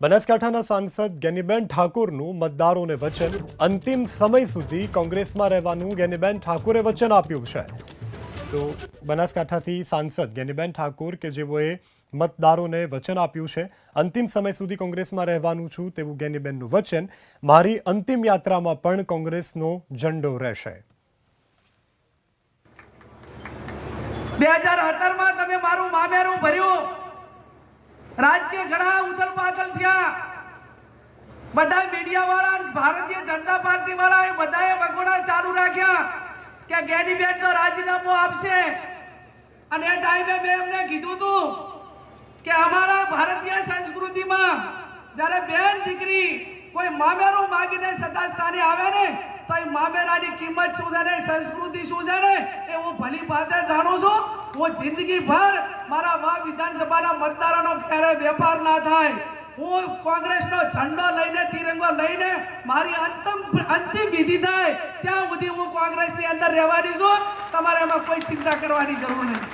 બનાસકાંઠાના સાંસદ ગેનીબેન ઠાકોરનું મતદારોને વચન. અંતિમ સમય સુધી કોંગ્રેસમાં રહેવાનું ગેનીબેન ઠાકુરે વચન આપ્યું છે. તો બનાસકાંઠાથી સાંસદ ગેનીબેન ઠાકોર કે જેઓએ મતદારોને વચન આપ્યું છે, અંતિમ સમય સુધી કોંગ્રેસમાં રહેવાનું છું તેવું ગેનીબેનનું વચન. મારી અંતિમ યાત્રામાં પણ કોંગ્રેસનો ઝંડો રહેશે. બે હજાર તમે રાજકીય ઘણા ઉથલ પાથલ થયા. બધા મીડિયા વાળા ભારતીય જનતા પાર્ટી વાળા એ બધાએ વગોડા ચાલુ રાખ્યા કે ગેનીબેન તો રાજીનામું આપશે. અને એ ટાઈમે મેં એમને કીધું હતું કે અમારા ભારતીય સંસ્કૃતિમાં જ્યારે બેન દીકરી કોઈ મામેરું માગીને સત્તા સ્થાને આવે ને, તો એ મામેરાની કિંમત શું છે ને, સંસ્કૃતિ શું છે ને, એ હું ભલી ભાતે જાણું છું. હું જિંદગી ભર મારા વા વિધાનસભાના મતદારોનો ક્યારે વેપાર ના થાય? હું કોંગ્રેસનો ઝંડો લઈને, તિરંગો લઈને મારી અંતિમ અંતિમ વિધિ થાય, ત્યાં સુધી હું કોંગ્રેસની અંદર રહેવાની છું. તમારે એમાં કોઈ ચિંતા કરવાની જરૂર નથી.